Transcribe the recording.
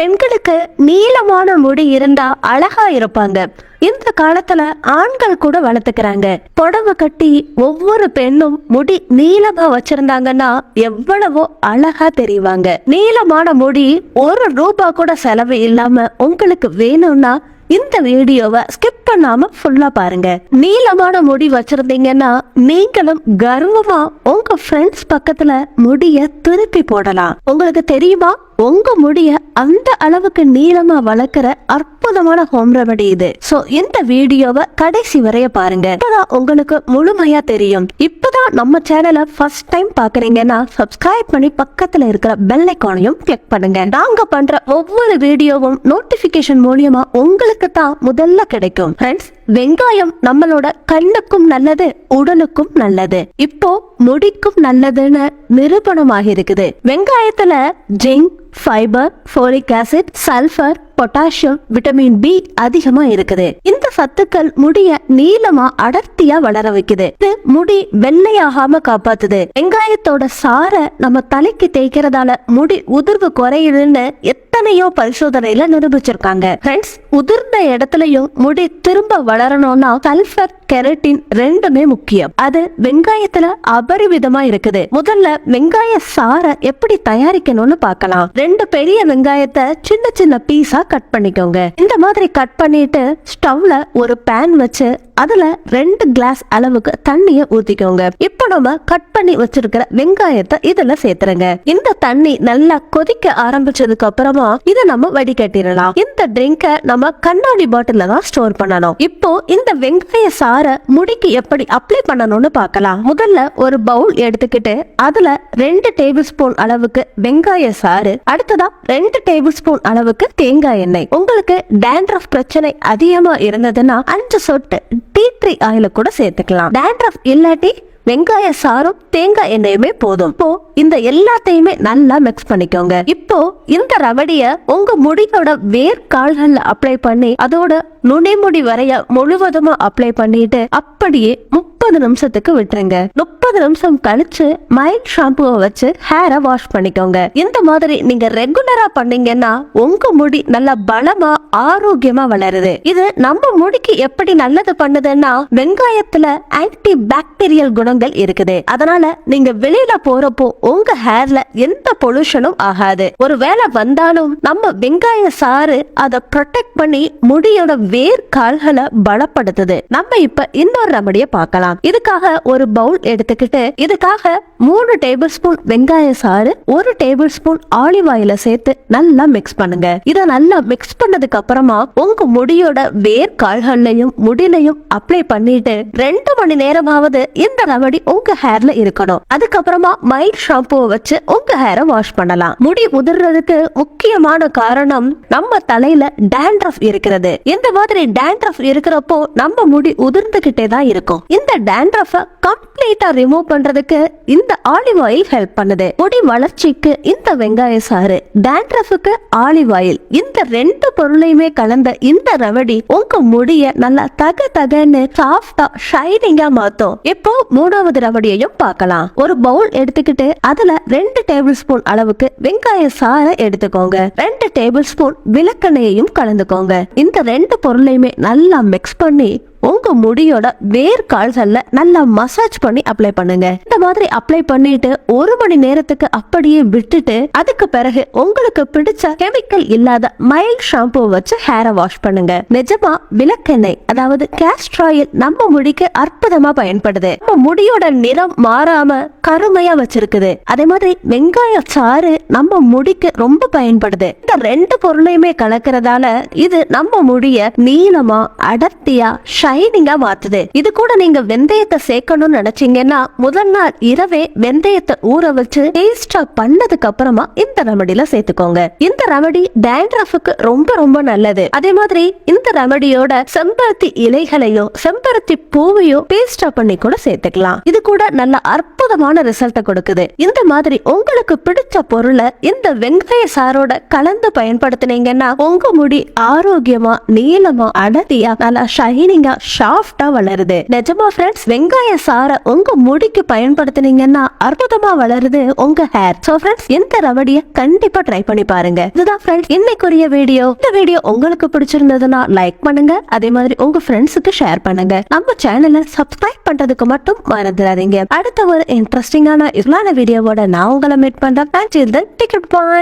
பெண்களுக்கு நீளமான முடி இருந்தா அழகா இருப்பாங்க. இந்த காலத்துல ஆண்கள் கூட வளர்த்துக்கிறாங்க. புடவை கட்டி ஒவ்வொரு பெண்ணும் முடி நீளமா வச்சிருந்தாங்கன்னா எவ்வளவோ அழகா தெரிவாங்க. நீளமான முடி ஒரு ரூபா கூட செலவு இல்லாம உங்களுக்கு வேணும்னா இந்த வீடியோவை ஸ்கிப் பண்ணாம ஃபுல்லா பாருங்க. நீளமான முடி வச்சிருந்தீங்கன்னா நீங்களும் கர்வமா உங்க ஃப்ரெண்ட்ஸ் பக்கத்துல முடிய திருப்பி போடலாம். உங்களுக்கு தெரியுமா? உங்க முடிய அந்த அளவுக்கு நீளமா வளர்க்குற அற்புதமான ஹோம் ரெமடி இது. சோ இந்த வீடியோவை கடைசி வரைய பாருங்க. இப்பதான் உங்களுக்கு முழுமையா தெரியும். இப்பதான் நம்ம சேனலை ஃபர்ஸ்ட் டைம் பாக்குறீங்கன்னா சப்ஸ்கிரைப் பண்ணி பக்கத்துல இருக்கிற பெல் ஐக்கானையும் கிளிக் பண்ணுங்க. நாங்க பண்ற ஒவ்வொரு வீடியோவும் நோட்டிபிகேஷன் மூலியமா உங்களுக்கு தான் முதல்ல கிடைக்கும். ஃப்ரெண்ட்ஸ் வெங்காயம் நம்மளோட கண்ணுக்கும் நல்லது உடலுக்கும் நல்லது. இப்போ முடிக்கும் நல்லதுன்னு நிரூபணமாக இருக்குது வெங்காயத்துல zinc fibre folic acid sulphur potassium vitamin B அதிகமா இருக்குது. இந்த சத்துக்கள் முடிய நீளமா அடர்த்தியா வளர வைக்குது. இது முடி வெள்ளையாகாம காப்பாத்துது. வெங்காயத்தோட சாரை நம்ம தலைக்கு தேய்க்கிறதால முடி உதிர்வு குறையுதுன்னு எத்தனையோ பரிசோதனையில நிரூபிச்சிருக்காங்க. ஃப்ரெண்ட்ஸ் உதிர்ந்த இடத்துலயும் முடி திரும்ப வளரணும்னா சல்ஃபர் கெரட்டின் ரெண்டுமே முக்கியம். அது வெங்காயத்துல அபரிவிதமா இருக்குது. முதல்ல வெங்காய சாரை எப்படி தயாரிக்கணும்னு பார்க்கலாம். ரெண்டு பெரிய வெங்காயத்தை சின்ன சின்ன பீஸா கட் பண்ணிக்கோங்க. இந்த மாதிரி கட் பண்ணிட்டு ஸ்டவ்ல ஒரு பேன் வச்சு அதுல ரெண்டு கிளாஸ் அளவுக்கு தண்ணிய ஊத்திக்கோங்க. இப்போ நம்ம கட் பண்ணி வச்சிருக்கிற வெங்காயத்தை இதுல சேர்த்துருங்க. இந்த தண்ணி நல்லா கொதிக்க ஆரம்பிச்சதுக்கு அப்புறமா இதை நம்ம வடிகட்டிடலாம். இந்த ட்ரிங்க நம்ம கண்ணாடி பாட்டில தான் ஸ்டோர் பண்ணணும். இப்போ இந்த வெங்காய சாரை முடிக்கு எப்படி அப்ளை பண்ணணும்னு பார்க்கலாம். முதல்ல ஒரு பவுல் எடுத்துக்கிட்டு அதுல ரெண்டு டேபிள் ஸ்பூன் அளவுக்கு வெங்காய சாறு அடுத்ததா ரெண்டு டேபிள் ஸ்பூன் அளவுக்கு தேங்காய் எண்ணெய். உங்களுக்கு டேண்ட்ரஃப் பிரச்சனை அதிகமா இருந்ததுன்னா அஞ்சு சொட்டு டீ ட்ரீ ஆயில கூட சேர்த்துக்கலாம். டேண்ட்ரஃப் இல்லாட்டி வெங்காய சாரும் தேங்காய் எண்ணெயுமே போதும். இப்போ இந்த எல்லாத்தையுமே நல்லா மிக்ஸ் பண்ணிக்கோங்க. இப்போ இந்த ரவடிய உங்க முடியோட வேர்கால்கள் அப்ளை பண்ணி அதோட நுனிமுடி வரைய முழுவதுமா அப்ளை பண்ணிட்டு அப்படியே முப்பது நிமிஷத்துக்கு விட்டுருங்க. முப்பது நிமிஷம் கழிச்சு மைல்ட் ஷாம்புவை வச்சு ஹேரை வாஷ் பண்ணிக்கோங்க. இந்த மாதிரி நீங்க ரெகுலரா பண்ணீங்கன்னா உங்க முடி நல்லா பலமா ஆரோக்கியமா வளருது. இது நம்ம முடிக்கு எப்படி நல்லது பண்ணுதுன்னா வெங்காயத்துல ஆன்டி பாக்டீரியல் குணங்கள் இருக்குது. அதனால நீங்க வெளியில போறப்போ உங்க ஹேர்ல எந்த பொல்யூஷனும் ஆகாது. ஒருவேளை வந்தாலும் நம்ம வெங்காய சாறு அதை ப்ரொடெக்ட் பண்ணி முடியோட வேர் கால்களை பலப்படுத்துது. நம்ம இப்ப இன்னொரு ரெமடிய பார்க்கலாம். இதுக்காக ஒரு பவுல் எடுத்துக்கிட்டு இதுக்காக மூணு டேபிள் ஸ்பூன் வெங்காய சாறு ஒரு டேபிள் ஸ்பூன் ஆலிவ் ஆயில சேர்த்து நல்லா மிக்ஸ் பண்ணுங்க. இதை நல்லா மிக்ஸ் பண்ணதுக்கு அப்புறமா உங்க முடியோட வேர் கால்கள்லயும் முடியிலையும் அப்ளை பண்ணிட்டு ரெண்டு மணி நேரமாவது இந்த ரெமடி உங்க ஹேர்ல இருக்கணும். அதுக்கப்புறமா மைல்ட் ஷாம்புவை வச்சு உங்க ஹேரை வாஷ் பண்ணலாம். முடி உதிர்றதுக்கு முக்கியமான காரணம் நம்ம தலையில டேண்ட்ரஃப் இருக்கிறது. இந்த மாதிரி டேண்ட்ரஃப் இருக்கிறப்போ நம்ம முடி உதிர்ந்துகிட்டே தான் இருக்கும். இந்த டேண்ட்ரஃப கம்ப்ளீட்டா ரிமூவ் பண்றதுக்கு இந்த ஆலிவ் ஆயில் ஹெல்ப் பண்ணுது. முடி வளர்ச்சிக்கு இந்த வெங்காய சாறு டேண்ட்ரஃபுக்கு ஆலிவ் ஆயில் இந்த ரெண்டு பொருளையுமே கலந்த இந்த ரெமடி உங்க முடிய நல்லா தக தகன்னு சாஃப்டா ஷைனிங்கா மாத்தும். இப்போ மூணாவது ரெமடியையும் பார்க்கலாம். ஒரு பவுல் எடுத்துக்கிட்டு அதுல ரெண்டு டேபிள் ஸ்பூன் அளவுக்கு வெங்காய சாறை எடுத்துக்கோங்க. ரெண்டு டேபிள் ஸ்பூன் விளக்கெண்ணையையும் கலந்துக்கோங்க. இந்த ரெண்டு பொருளையுமே நல்லா மிக்ஸ் பண்ணி உங்க முடியோட வேர் கால்கள்ல நல்லா மசாஜ் பண்ணி அப்ளை பண்ணுங்க. இந்த மாதிரி அப்ளை பண்ணிட்டு ஒரு மணி நேரத்துக்கு அப்படியே விட்டுட்டு அதுக்கு பிறகு உங்களுக்கு பிடிச்ச கெமிக்கல் இல்லாத மைல்ட் ஷாம்பு வச்சு ஹேரை வாஷ் பண்ணுங்க. நிஜமா விளக்கெண்ணெய் அதாவது கேஸ்ட்ராயில் ஆயில் நம்ம முடிக்கு அற்புதமா பயன்படுது. நம்ம முடியோட நிறம் மாறாம கருமையா வச்சிருக்குது. அதே மாதிரி வெங்காய சாறு நம்ம முடிக்கு ரொம்ப பயன்படுது. இந்த ரெண்டு பொருளையுமே கலக்கறதால இது நம்ம முடிய நீளமா அடர்த்தியா ஷைனிங்கா மாத்துது. இது கூட நீங்க வெந்தயத்தை சேர்க்கணும்னு நினைச்சீங்கன்னா முதல் நாள் இரவே வெந்தயத்தை ஊற வச்சு டேஸ்டா பண்ணதுக்கு அப்புறமா இந்த ரெமடியில சேர்த்துக்கோங்க. இந்த ரெமடி டேண்ட்ரஃபுக்கு ரொம்ப ரொம்ப நல்லது. அதே மாதிரி இந்த ரெமடியோட செம்பருத்தி இலைகளையோ செம்பருத்தி பூவையோ பேஸ்டா பண்ணி கூட சேர்த்துக்கலாம். இது கூட நல்ல அற்புதமான ரிசல்ட்டை கொடுக்குது. இந்த மாதிரி உங்களுக்கு பிடிச்ச பொருளை இந்த வெங்காய சாரோட கலந்து பயன்படுத்தினீங்கன்னா உங்க முடி ஆரோக்கியமா நீளமா அடர்த்தியா நல்லா ஷைனிங்கா ஷாஃப்டா வளருது. நிஜமா ஃப்ரெண்ட்ஸ் வெங்காய சாரை உங்க முடிக்கு பயன்படுத்துனீங்கன்னா அற்புதமா வளருது உங்க ஹேர் சோ ஃப்ரெண்ட்ஸ் இந்த ரெமடிய கண்டிப்பா ட்ரை பண்ணி பாருங்க. இதுதான் ஃப்ரெண்ட்ஸ் இன்னைக்குரிய வீடியோ இந்த வீடியோ உங்களுக்கு பிடிச்சிருந்ததுன்னா லைக் பண்ணுங்க. அதே மாதிரி உங்க ஃப்ரெண்ட்ஸுக்கு ஷேர் பண்ணுங்க. நம்ம சேனலை சப்ஸ்கிரைப் பண்றதுக்கு மட்டும் மறந்துடாதீங்க. அடுத்த ஒரு இன்ட்ரெஸ்டிங்கான இஸ்லான வீடியோவோட நான் உங்களை மீட் பண்றேன். டிக்கெட் பாய்